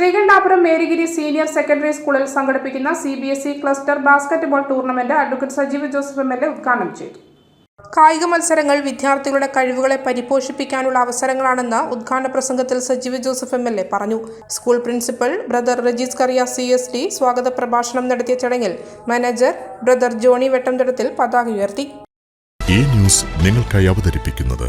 Sreekandapuram Marygiri senior secondary സ്കൂളിൽ സംഘടിപ്പിക്കുന്ന C B S E cluster basketball tournament advocate Sajeev Joseph M L A ഉദ്ഘാടനം ചെയ്തു കായിക മത്സരങ്ങൾ വിദ്യാർത്ഥികളുടെ കഴിവുകളെ പരിപോഷിപ്പിക്കാനുള്ള അവസരങ്ങളാണെന്ന് ഉദ്ഘാടന പ്രസംഗത്തിൽ Sajeev Joseph M L A പറഞ്ഞു school principal brother Rejees Kariya C S D സ്വാഗത പ്രഭാഷണം നടത്തിയ ചടങ്ങിൽ മാനേജർ ബ്രദർ ജോണി വെട്ടംതടത്തിൽ പതാക ഉയർത്തി ഈ ന്യൂസ് നിങ്ങൾക്കായി അവതരിപ്പിക്കുന്നത്.